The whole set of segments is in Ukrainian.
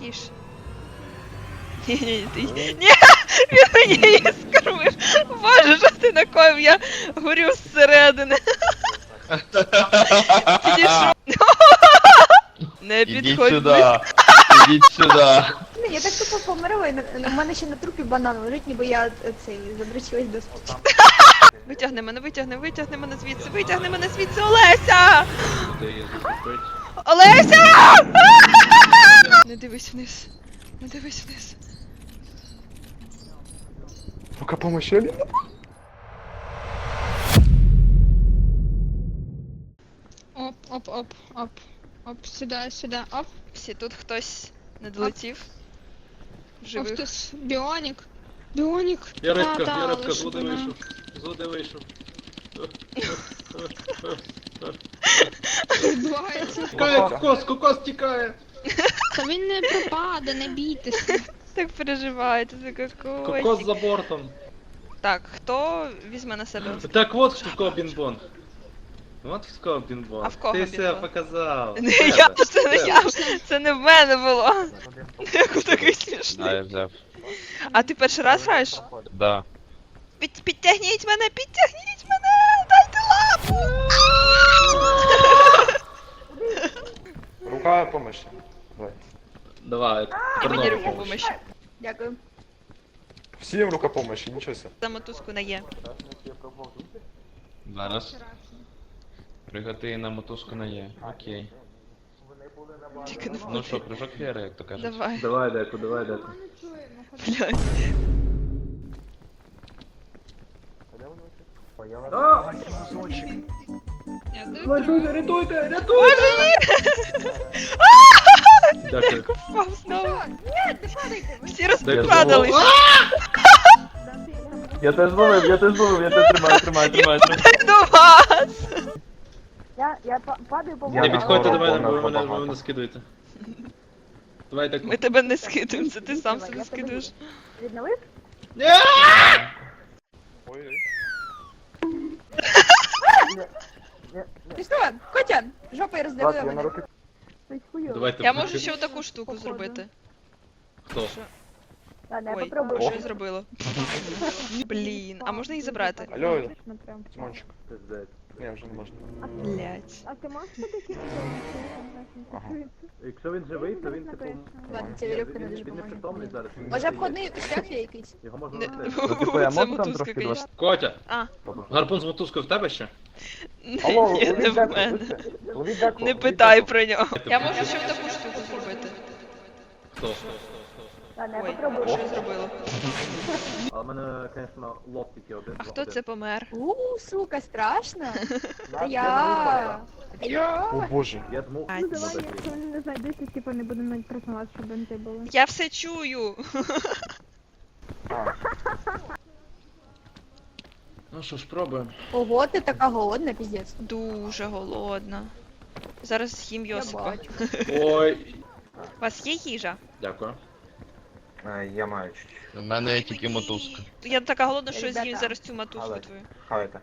Їж. Ні, ні, ти. Ні, він мені її скормив. Боже, що ти накоїв? Я горю зсередини. Підійшов. Не Ідіть підходь. сюди. Ідіть сюди. Блін, я так тупо померла, і на- у мене ще на трупі банан лежить, ніби я е, цей задрочилась до спочатку. Витягни мене, витягни, витягни мене звідси, витягни мене звідси, Олеся! Олеся! Не дивись вниз. Не дивись вниз. Ну-ка, помощи, Алина. Оп, оп, оп, оп. Оп, сюда, сюда, оп. Всі тут хтось не долетів. Оп, Живих. тут біонік. Біонік. Я рибка, Та-та, я рибка, лише з води вона. вийшов. З води вийшов. Відбувається. Тікає, кокос, кокос тікає. Та він не пропаде, не бійтеся. Так переживаєте за Кокос какой. за бортом. Так, хто візьме на себе? Так вот в кого бінбон. Вот в кого бінбон. А в кого Ти все бінбон? показав. Не я, це не я. Це не в мене було. Як такий Да, смішний. я взяв. А ти перший раз граєш? Да. Під, підтягніть мене, підтягніть мене! Дайте лапу! Рука помощи. Давай. Давай, мені руку помощі. Дякую. Всем рука помощи, ничего себе. За мотузку на є. Зараз. Пригати на мотузку на Є. Окей. Тільки не Ну що, прыжок віри, як то кажуть. Давай. Давай, деку, давай, деку. Блядь. Я дивлюсь. рятуйте, рятуйте! Дякую. Впав знову. Ні, не падайте! ви. Всі розпадали. Я теж зловив, я теж зловив, я теж тримаю, тримаю, тримаю, тримаю. До вас! Я, я па- падаю по Я Не підходьте до мене, бо ви мене, ви мене скидуєте. Давай деку. Ми тебе не скидуємо, це ти сам себе скидуєш. Відновив? Ти що? Котя, жопою роздавила мене. руки. Ой. Давайте. Я можу ще отаку штуку Походу. зробити. Хто? Ладно, я Ой, попробую. що я зробила? Блін, а можна її забрати? Алло, прям. Тимончик. Не, вже не можна. Блять. А ти можеш такі Ага. Якщо він живий, то він типу... Ладно, ця вірьовка не дуже Він не притомний зараз. він Може живий. обходний шлях є якийсь? Його можна Не- носити. типу, я Це можу там мотузка, звісно. Котя, А, гарпун з мотузкою в тебе ще? Алло, ні, не в мене. Ловіть деку, Не питай про нього. Я можу ще таку штуку зробити. Хто? Ладно, я Ой, попробую. що я зробила? А мене, звісно, лоб тільки один. А хто це помер? У, сука, страшно. Я. Я. О боже. Я дмух. Ну давай, якщо вони не знайдуть, типу не будемо навіть щоб бенти були. Я все чую. Ну що ж, пробуємо. Ого, ти така голодна, піздець. Дуже голодна. Зараз з'їм Я Йосипа. бачу. Ой. У вас є їжа? Дякую. я маю чуть-чуть. У мене є тільки мотузка. Я така голодна, що Ребята. з'їм зараз цю матушку Але. твою. Хавайте.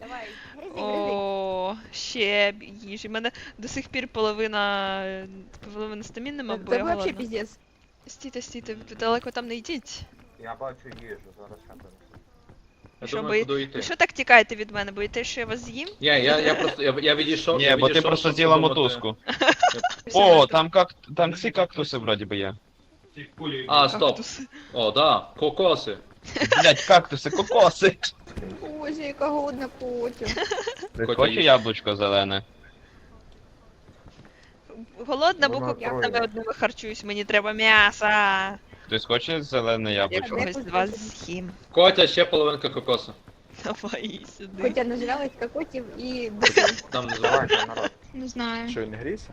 Давай, гризи, гризи. О, ще б їжі. У мене до сих пір половина е, половина стамін нема, бо Це я взагалі голодна. піздець. Стійте, стійте, ви далеко там не йдіть. Я бачу їжу, зараз я принесу. Я Що, думаю, бої- буду йти. Ви що так тікаєте від мене? Боїтесь, що я вас з'їм? Ні, я, я просто, я, я відійшов. я Ні, бо ти відійшов, просто щоб з'їла подумати. мотузку. О, там как... там ці кактуси вроді би є. А, стоп. Кактус. О, да, кокоси. Блять, кактуси, кокоси. Боже, яка голодна котя. Ти Котя їсть. яблучко зелене? Голодна, бо Вона я троє. тебе одного харчуюсь, мені треба м'яса. Ти хочеш зелене Я яблучко? когось з вас з'їм. Котя, ще половинка кокосу. Давай її сюди. Котя нажралась котів і Там не забувай. Давайте, народ. Не знаю. Що, він не гріється?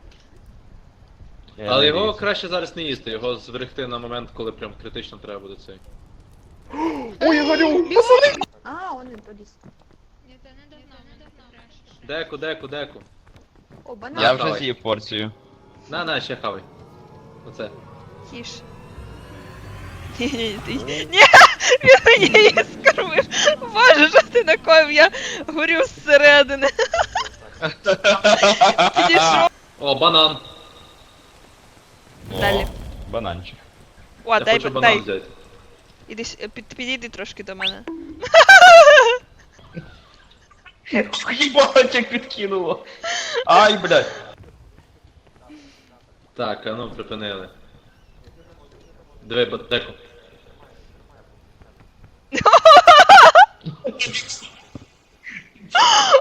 Я Але не його дивлюся. краще зараз не їсти, його зберегти на момент, коли прям критично треба буде цей. Ой, я горю! А, он він поліз. Ні, ти не давно, не давно. Деку, деку, деку. О, банан. Я Давай. вже з'їв порцію. На, на, ще хавай. Оце. Їж. Ні, ні, ти... Ні, він мені її скормив. Боже, що ти накоїв? Я горю зсередини. Підійшов. О, банан. О, Далі. Бананчик. О, Я дай, хочу банан дай. взяти. Іди, с- е, під, підійди трошки до мене. Їбанчик підкинуло. Ай, блядь. Так, а ну припинили. Диви, батеку.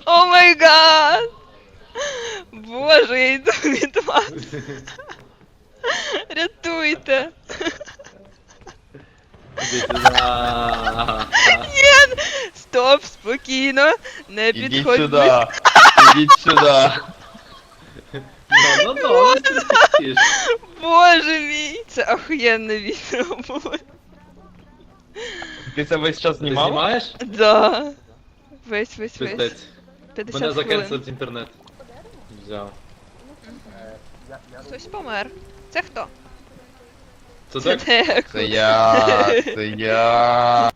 О май гад! Боже, я йду від вас. Рятуйте. Іди сюди. Ні! Стоп, спокійно. Не Ідіть підходь. сюди. близько. Ідіть сюди. Ну, ну, ну, ти Боже мій. Це охуєнне відео було. Ти це весь час знімав? знімаєш? Да. Весь, весь, весь. Пиздець. 50 Мене хвилин. закенселить інтернет. Взяв. Хтось помер. Це хто? Це Це так? Це я, це я.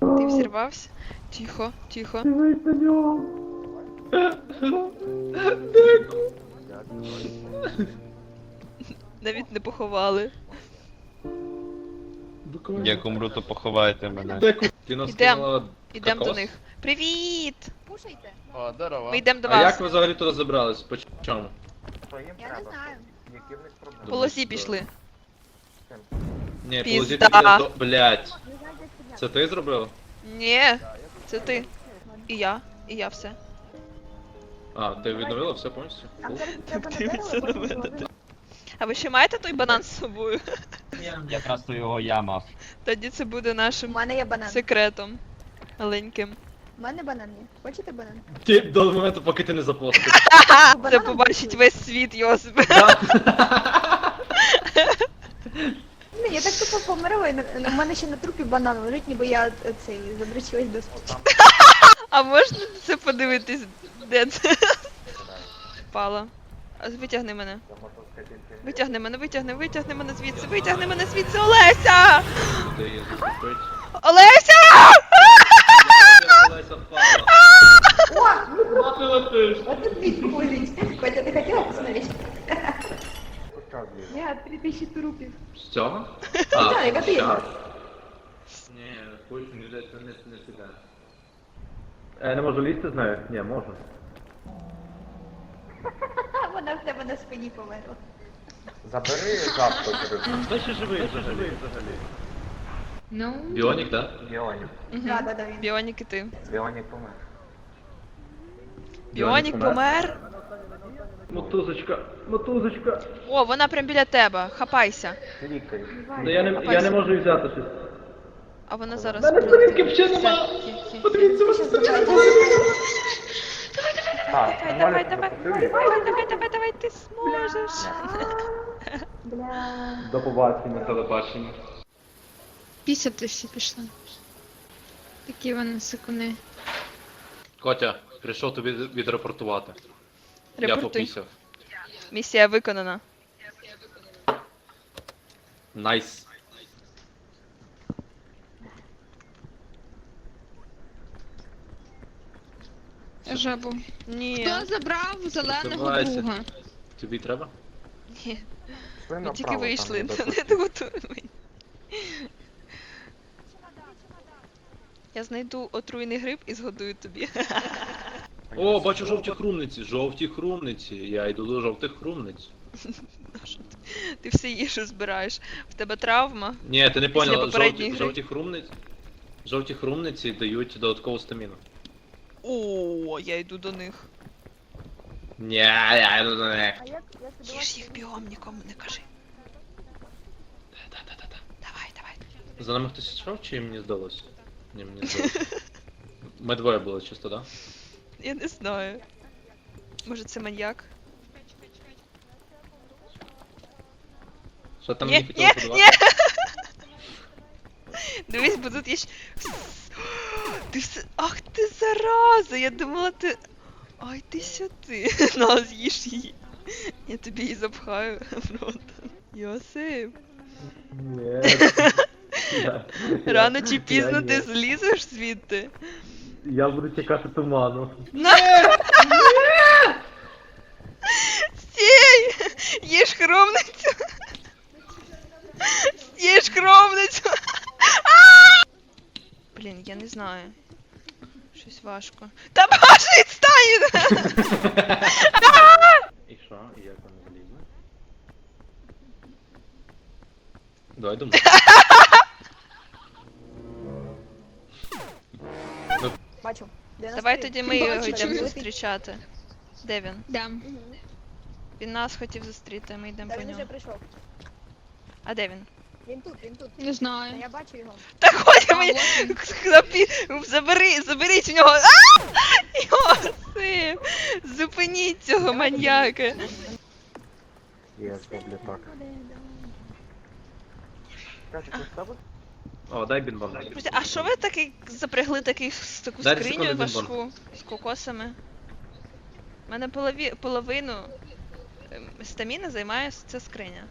Ти взірвався? Тихо, тихо. Навіть не поховали. Як умру, то поховайте мене. Деку. Ти нас Ідем. кинула Ідемо до кокос? них. Привіт! Кушайте. О, здорово. Ми йдемо до А як ви взагалі туди забрались? По чому? Я не треба? знаю. Які в них проблеми? По лозі пішли. Ні, Пізда. полозіти біля до... Блять. Не знаю, де стріляти. Це ти зробив? Ні, це ти. І я, і я все. А, ти відновила все повністю? Нам зараз треба на Дивіться на потім мене. зложити. А ви ще маєте той банан з собою? Якраз то його я мав. Тоді це буде У нашим мене є банан. секретом. Маленьким. У мене банан є. Хочете банан? Ти до моменту, поки ти не запостив. Це бананом побачить весь світ Йосип. Ні, я так тупо померла, і на- у мене ще на трупі банан лежить, ніби я е, цей задрочилась до спочатку. А можна це подивитись, де це впало? Витягни мене. Витягни мене, витягни, витягни мене звідси, витягни мене звідси, Олеся! Олеся! Олеся впала. Вот тут ти хотіла посмотреть? Я 3000 трупів. З цього? Да, яка ти щас. Ні, хочу не не, не сюди. Я не можу лізти з нею? Ні, можу. Вона в тебе на спині померла. Забери запку через Хто ще живий взагалі? Ну, Біонік, так? Біонік. Да, да, да, він. Біонік і ти. Біонік помер. Біонік помер? Мотузочка, мотузочка. О, вона прям біля тебе. Хапайся. Лікарі. Ну я не, я не можу її взяти щось. А вона зараз. Мене сторінки взагалі Все, нема. Подивіться, що забирай. Так, Давай, давай, давай, давай, давай, давай, давай, ти зможеш. Бля. До побачення. До побачення. пісяти всі пішли. Такі вони сикуни. Котя, прийшов тобі відрапортувати. Я Репортуй. попісяв. Місія виконана. Найс. Жабу. Ні. Хто забрав зеленого друга? Тобі треба? Ні. Пішли Ми тільки направо, вийшли, там, де не тут. готуємо. Я знайду отруйний гриб і згодую тобі. О, бачу жовті хрумниці, жовті хрумниці. Я йду до жовтих хрумниць. Нащо ти? Ти всі їжу збираєш. В тебе травма. Ні, ти не Після поняла, попередньої жовті, гри. жовті хрумниці. Жовті хрумниці дають додаткову стаміну. О, я йду до них. Ні, я йду до них. А як, як Їж їх бігом, нікому не кажи. Та-та-та-та. Давай, давай. За нами хтось йшов чи мені здалося? Ні, мені здалося. Ми двоє були чисто, да? Я не знаю. Може це маньяк? Що там Ні, мені хотіло ні, подавати? ні. Дивись, бо тут є ще... Ти все... Ах ти зараза! Я думала ти... Ай ти сюди. На, з'їж її. Я тобі її запхаю в рот. Йосип, Ні. рано чи пізно ти злізеш звідти. Я буду тікати туману. На! Стій! кромницю. З'їж кромницю. А! Блін, я не знаю. Щось важко. Та боже, відстань! І що? І як вони залізли? Давай думай. Бачу. Давай тоді ми його йдемо зустрічати. Де він? Да. Він нас хотів зустріти, ми йдемо по він вже нього. прийшов. А де він? Він тут, він тут. Не знаю. я бачу його. Та ходь А, мені! Забери, заберіть в нього. А! Йосип! Зупиніть цього маньяка. Я зроблю так. О, дай бінбон. А що ви такий запрягли такий, с- таку Дайте скриню секунду, важку з кокосами? У мене полові, половину ем, стаміни займає ця скриня.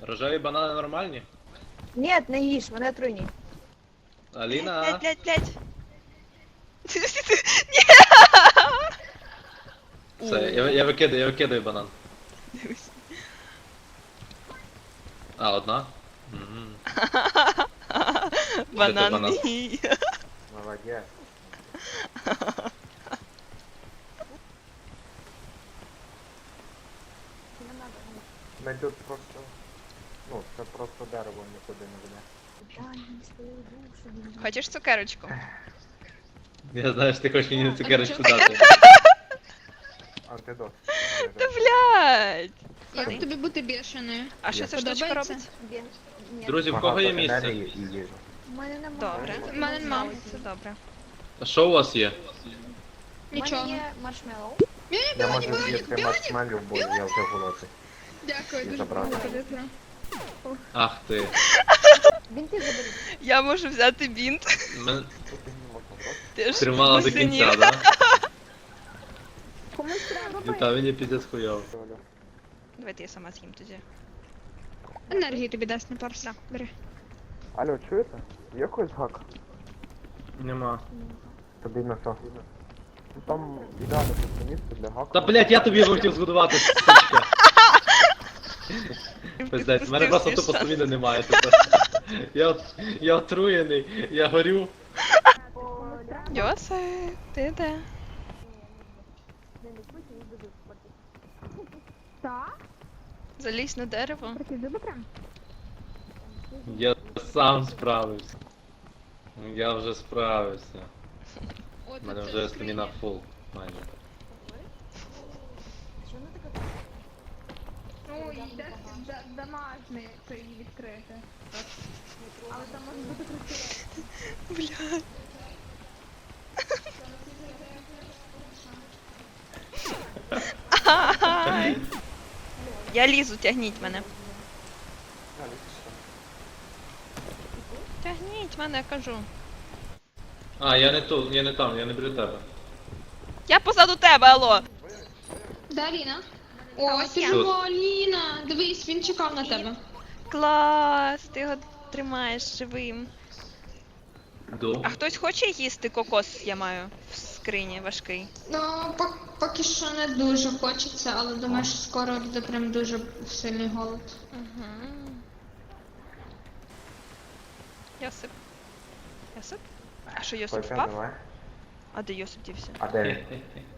Рожеві банани нормальні? Ні, не їж, вони отруйні. Аліна? Блять, блять, блять. Все, я, я викидаю, я викидаю банан. Дивись. А, одна? Мгм. Банан банан? мій. Молодець. Не надо. Ми тут просто... Ну, це просто дерево нікуди не веде. Свою. Хочеш цукерочку? Я знаю, що ти хочеш мені А цукерочку дати. Антидот. Та блять! Як тобі бути бішеною? А що ця штучка Подобається? робить? Друзі, в кого є місце? енергії і їжі. У мене немає. Добре. Це мене нема. Це добре. А що у вас є? У мене є маршмеллоу. Я можу з'їсти маршмелів, бо я вже голодний. Дякую, дуже забрати. Ах ти. Бінти заберіть. Я можу взяти бінт. Мен... І. Ти ж Тримала до посинів. кінця, да? Комусь треба Ну робити. та мені піздець. Давайте я сама з'їм тоді. Енергії тобі дасть на парс. Да, бери. Алло, чуєте? Є якийсь гак? Нема. Тобі на що? Ну, Там ідеальне просто місце для гаку. Та блять, я тобі його хотів згодувати, сучка. Пиздець, в мене просто тупо стаміни немає тепер. Я, я отруєний, я горю. Йосип, ти де? Так? Залізь на дерево. Я сам справився. Я вже справився. У мене вже стаміна фул. Майже. Що вона така? Ну, йде домашнє це її відкрити. Але там може бути красиво. Блядь. Ай. Я лізу, тягніть мене. Тягніть мене, я кажу. А, я не тут, я не там, я не біля тебе. Я позаду тебе, алло. Да, Аліна? О, живо, Аліна! Дивись, він чекав на тебе. Клас, ти його тримаєш живим. До. А хтось хоче їсти кокос, я маю в скрині важкий. Ну, пок- поки що не дуже хочеться, але думаю, що скоро буде прям дуже сильний голод. Угу. Йосип. Йосип? А що Йосип впав? давай. А де Йосип дівся? А де він?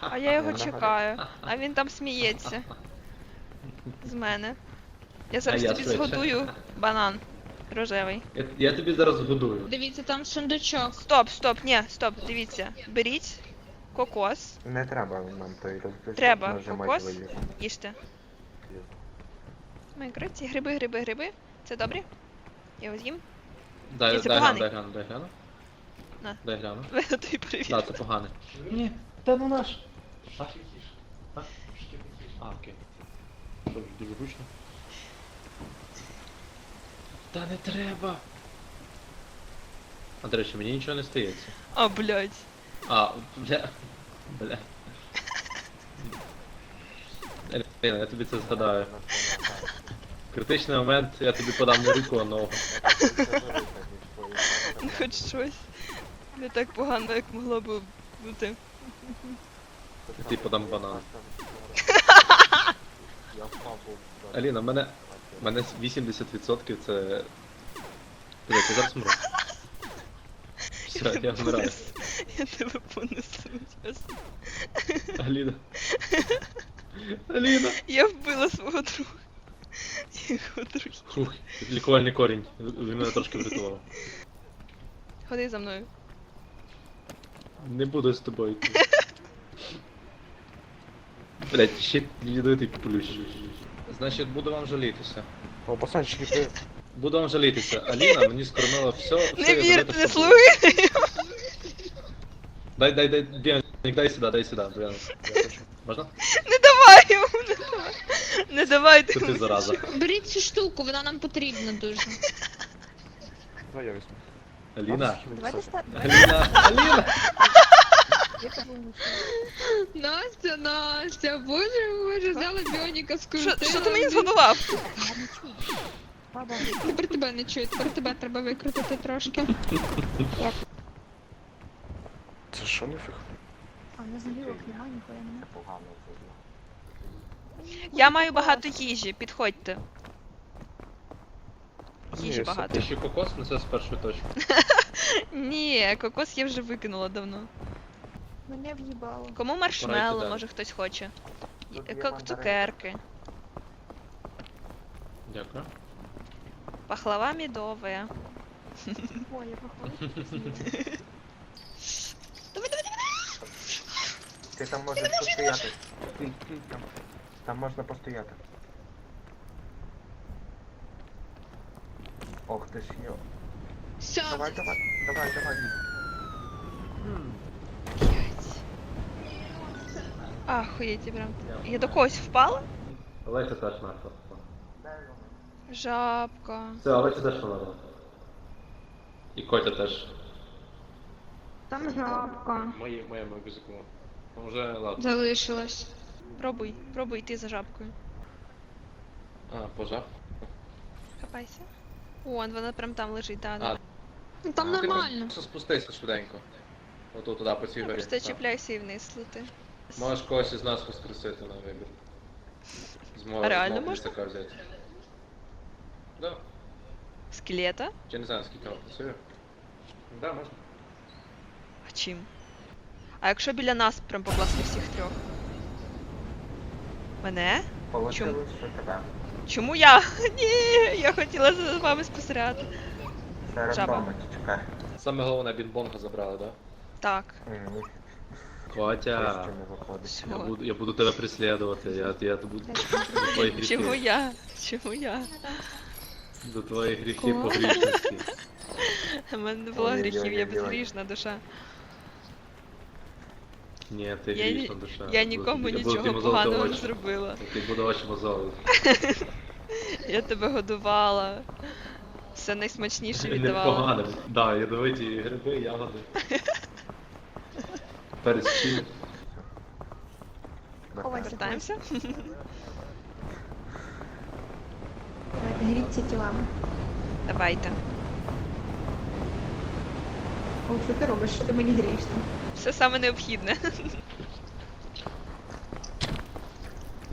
А я його чекаю, а він там сміється. З мене. Я зараз я тобі швидше. згодую банан рожевий. Я, я тобі зараз годую. Дивіться, там сундучок. Стоп, стоп, ні, стоп, дивіться. Беріть кокос, Не треба нам той розпочати. Треба кокос. їжте. Криці, гриби, гриби, гриби. Це добре? Я його з'їм? Дай, Ні, це дай поганий. дай дай гляну. На. Дай гляну. Тобі привіт. Да, це поганий. Ні, та ну наш. А? А? А, окей. Що ж, дуже гучно. Та не треба. А до речі, мені нічого не стається. А, блядь. А, бля. Бля. Еліна, я тобі це згадаю. Критичний момент, я тобі подам не руку, а ногу. Ну хоч щось. Не так погано, як могло б бути. Ти подам банан. Я впав був. Аліна, мене, мене 80% це. Блять, я зараз умру. Все, я вмираю. Я тебе понесу. чесно. Аліна. Аліна. Я вбила свого друга. Його друг. Фух, лікувальний корінь. Він мене трошки врятував. Ходи за мною. Не буду з тобою йти. Блять, ще ядовитий плющ. Значить, буду вам жалітися. О, пацанчики, ти... Буду вам жалітися. Аліна мені скормила все. все Не ядовите, вірте, не що слухайте. Дай, дай, дай, Біаник, дай сюди, дай сюди. Я. Можна? Не давай йому, не давай. Не давайте Це ти йому. зараза. Беріть цю штуку, вона нам потрібна дуже. Давай я візьму. Аліна. Давайте ста... Аліна, Аліна. Я тобі не Настя, Настя, боже, боже, взяла біоніка Що, скрутила. що ти мені згодував? Баба, Тепер тебе не чую, тепер тебе треба викрутити трошки. Це що нафіг? а на згрівок немає ніхуя немає. Погано це. Я маю багато їжі, підходьте. Їжі багато. Ти ще кокос несе з першої точки. Ні, кокос я вже викинула давно. Мене в'їбало. Кому маршмеллоу, далі. може хтось хоче. Тут Є- цукерки. Дякую. Пахлава медовая. Ой, я походу. Ти там можеш постояти. Стій, стій там. Там можна постояти. Ох ти ж йо. Все, Давай, давай, давай, давай. Ахуєть, я прям. Я до когось впала? Олеся теж наша. Жабка. Все, Олеся теж померла. І Котя теж. там жабка. Мої, моєму язику. Ну вже ладно. Залишилась. Пробуй, пробуй йти за жабкою. А, пожар. Хапайся. О, вона прям там лежить, да, да. Ну, Там нормально. Просто спустися швиденько. Ото туди по цій горі. Просто Так. чіпляйся і вниз лети. Можеш когось із нас воскресити на вибір. Зможе, А реально можна? Така взяти. Да. Скелета? Я не знаю, скільки воно працює. Да, можна. А чим? А якщо біля нас прям покласти всіх трьох? Мене? Получилось, що тебе. Чому я? Ні, я хотіла за вами спостерігати. Жаба. чекай. Саме головне бінбонга забрали, да? Так. Ні, Котя, що не виходить. я буду, я буду тебе преслідувати, я, я буду до твоїх гріхів. Чому я? Чому я? До твоїх гріхів по грішності. У мене не було гріхів, я безгрішна душа. Ні, ти Я ні- грішна душа. Я Буду- нікому буду нічого поганого не зробила. Я буду очі мозолити. Я тебе годувала. Все найсмачніше віддавала. Непогано. Да, ядовиті гриби, ягоди. Перець чилі. Ховайся. Вертаємося? Давайте, Гріться тілами. Давайте. О, що ти робиш? Що ти мені грієш там? Все саме необхідне.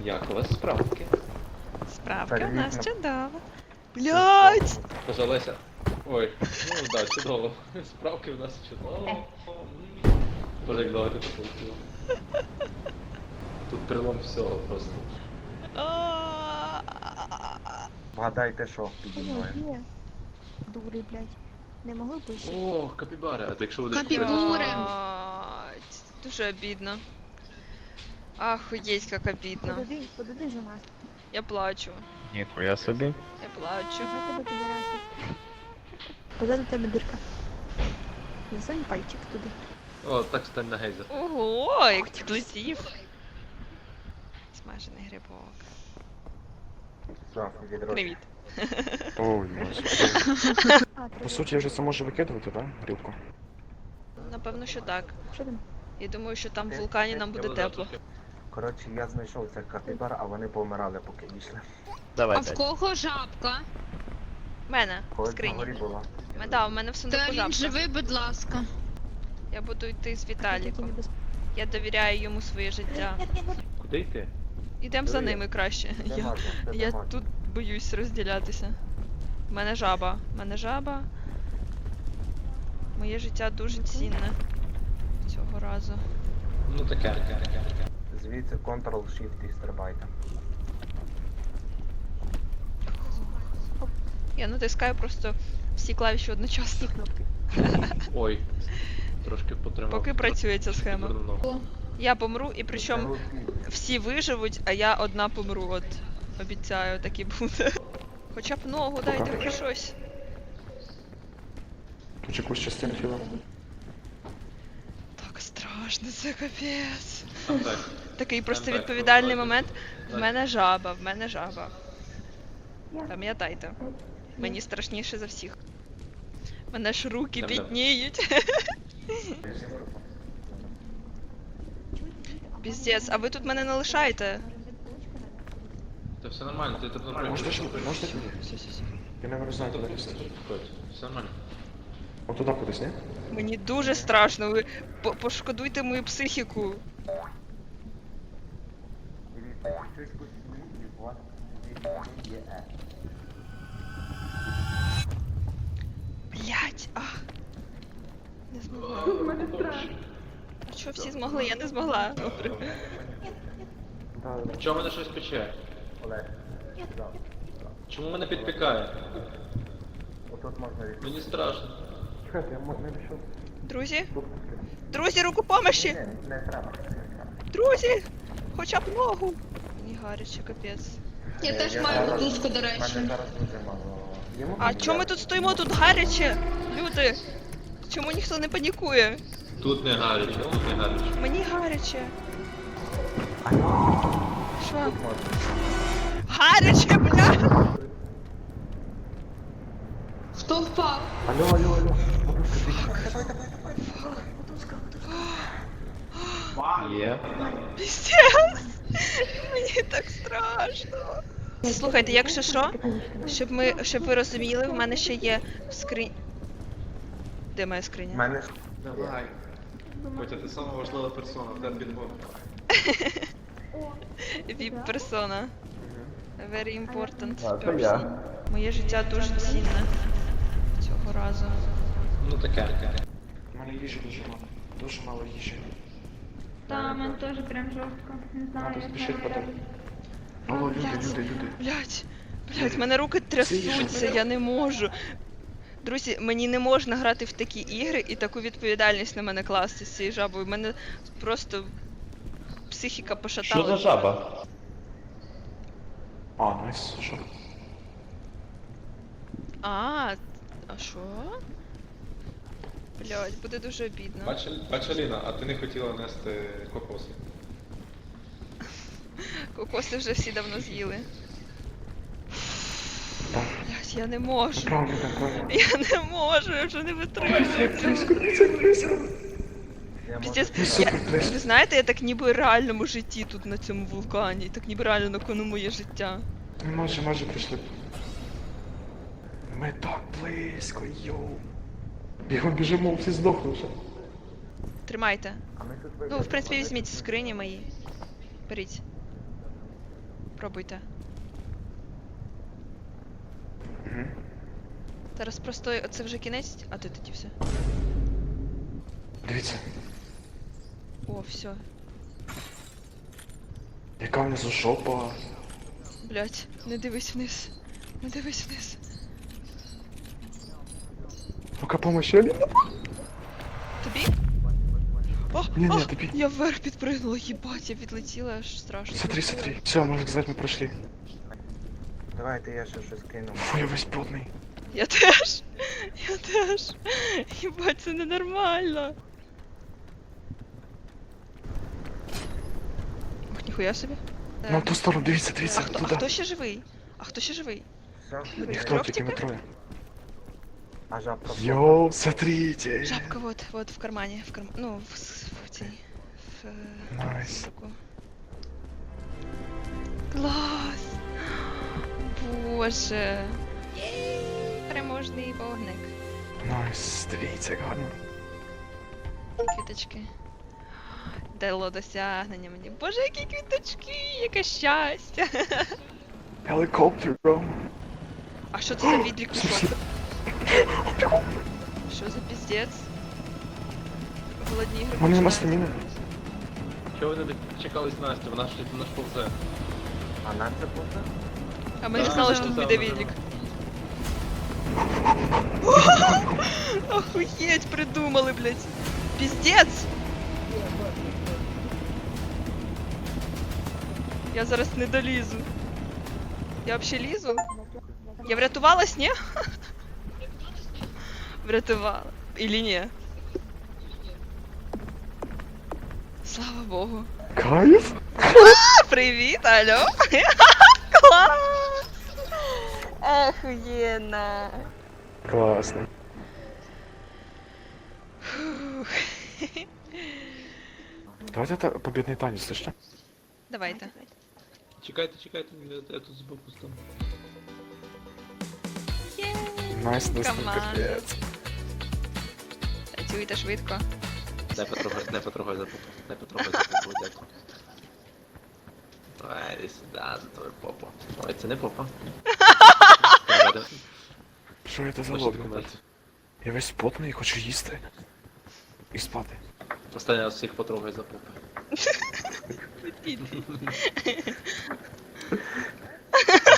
Як у вас справки? Справки у нас чудово. Блять! Пожалуйся. Ой, ну да, чудово. Справки у нас чудово. Боже, як добре це вийшло. Тут перелом всього просто. Вгадайте, що піді мною. Є. Дури, блядь. Не могли б ще? О, капібари, а ти якщо будеш Капібари. Дуже обідно. Ахуєть, як обідно. Подиди, подиди за нас. Я плачу. Ніхуя собі. Я плачу. Позаду тебе дирка. Засунь пальчик туди. О, так стань на гейзер. Ого, як ти підлетів. Смажений грибок. Привіт. Ой, А, По суті, я вже це можу викидувати, так? Грілку. Напевно, що так. Що там? Я думаю, що там в вулкані нам буде тепло. Коротше, я знайшов цих капібар, а вони помирали, поки йшли. Давай, А в кого жабка? В мене в Коли на горі скрині. була. М- Да, в мене в Та він жабка. живий, будь ласка. Я буду йти з Віталіком. Я довіряю йому своє життя. Куди йти? Ідемо за Диви, ними краще. Де Я, можна, де я можна. тут боюсь розділятися. У мене жаба. У мене жаба. Моє життя дуже цінне. Цього разу. Ну таке, таке. Звідси Ctrl-Shift і стрибайте. Я натискаю просто всі клавіші одночасно. Ой. Трошки потримав. Поки працює ця схема. Я помру і причому всі виживуть, а я одна помру. От обіцяю, так і буде. Хоча б ногу дайте хоч щось. Тут якусь частину філа. Так страшно, це капець. Так. Такий просто відповідальний момент. В мене жаба, в мене жаба. Пам'ятайте, мені страшніше за всіх. Мене ж руки бідніють. Піздець, а ви тут мене не лишаєте? Та все нормально, ти тут можна туди? Все, все, все. Я не знаю, куди лізти. Все нормально. От туди кудись, ні? Мені дуже страшно. Ви пошкодуйте мою психіку. Є Е. Блять, ах. Не змогла. А чого всі змогли? Я не змогла. Добре. Чого мене щось пече? Олег. Да. Чому мене підпікає? Отут можна відкрити. Мені страшно. Чекайте, я мо- не. Друзі, друзі, руку помощі! Не не треба. Друзі! Хоча б ногу! Гаряче, капець. Я Е, теж маю мотузку, до речі. мене зараз дуже мало. Йому А чому ми тут стоїмо? Тут гаряче! Люди! Чому ніхто не панікує? Тут не гаряче, тут не гаряче. Мені гаряче. Що? Гаряче, бля! Хто впав? Алло, алло, алло. Є. Піздец! Мені так страшно. Слухайте, якщо що, щоб ми щоб ви розуміли, в мене ще є скринь. Де моя У скриня? мене Давай. Котя, ти сама важлива персона, в тебе підбор. Віп персона. Very important А, це я. person. Моє життя дуже цінне. Цього разу. Ну таке. У мене їжі дуже мало. Дуже мало їжі. Та, мене теж прям жорстко. Не знаю, Надо спішити потім. Алло, люди, люди, люди. Блять, блять, мене руки трясуться, я не можу. Друзі, мені не можна грати в такі ігри і таку відповідальність на мене класти з цією жабою. У мене просто психіка пошатала. Що за жаба? А, найс, що? А, а що? Блять, буде дуже обідно. Бач, бач, Аліна, а ти не хотіла нести кокоси. Кокоси вже всі давно з'їли. Блять, я не можу. Я не можу, я вже не витримую. Піздець, я, ви знаєте, я так ніби реальному житті тут на цьому вулкані. Так ніби реально на кону моє життя. Ми майже, майже прийшли. Ми так близько, йоу. Його біжимо, всі здохли вже. Тримайте. Ну, в принципі, візьміть скрині мої. Беріть. Пробуйте. Зараз просто це вже кінець, а ти тоді все. Дивіться, О, все. яка внизу жопа. Блять, не дивись вниз. Не дивись вниз. Рука помощи, Аліна. Тобі? О, ні, о, тобі. Я вверх підпригнула, їбать, я відлетіла, аж страшно. Смотри, смотри. Все, можна сказати, ми пройшли. Давайте я ще щось кину. Фу, я весь потний. Я теж. Я теж. Їбать, це ненормально. Ох, ніхуя собі. На Так. ту сторону, дивіться, А дивіться, хто, а туди. хто ще живий? А хто ще живий? Все, Ніхто, трьох тільки ми троє. А жабка. Йоу, смотрите. Жабка, вот, вот в кармані, в карм... Ну, в, в цій. В... е, Найс. таку. Клас! Боже. Єй! Переможний вогник. Найс, дивіться, гарно. Квіточки. Дало досягнення мені. Боже, які квіточки, яке щастя. Helicopter, bro. А що це за відлік пішов? Що за піздець? Голодні ігри. У мене нема починаються. стаміни. Чого ви не дочекались Настю? Вона ж вона ж повзе. А на це буде? А ми не Да, знали, що да, тут да, піде да. відлік. Охуєть, придумали, блядь. Піздець! Я зараз не долізу. Я вообще лізу? Я врятувалась, ні? Врятувала. Или ні? Слава Богу. Кайф? Привіт, алло. Клас! Охуєнно. Класно. Фух. Давайте та побідний танець, слышно? Давайте. Чекайте, чекайте, я, я тут збоку стану. Є. Найс, найс, Команда. капець. Танцюйте швидко. Не потрогай, не потрогай за попу. Не потрогай за попу, дякую. Ай, іди сюди, за твою попу. Ой, це не попа. Я. Що це за Ваші лобі? Я весь потний, хочу їсти. І спати. Останній раз всіх потрогай за попу.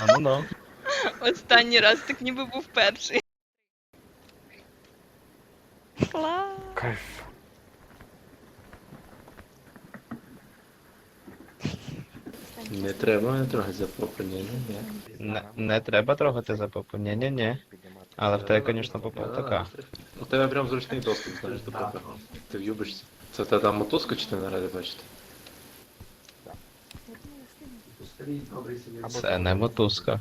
А, ну ну. Останній раз так ніби був перший. Клас. Кайф. Не треба мене трогати за попу, ні, ні, ні. Не, не треба трогати за попу. Ні-ні-ні. Але в тебе, звісно, попа така. У тебе прям зручний доступ, знаєш, до попи. Ти в'юбишся. Це ти там мотузку чи ти на раді бачите? Це не мотузка.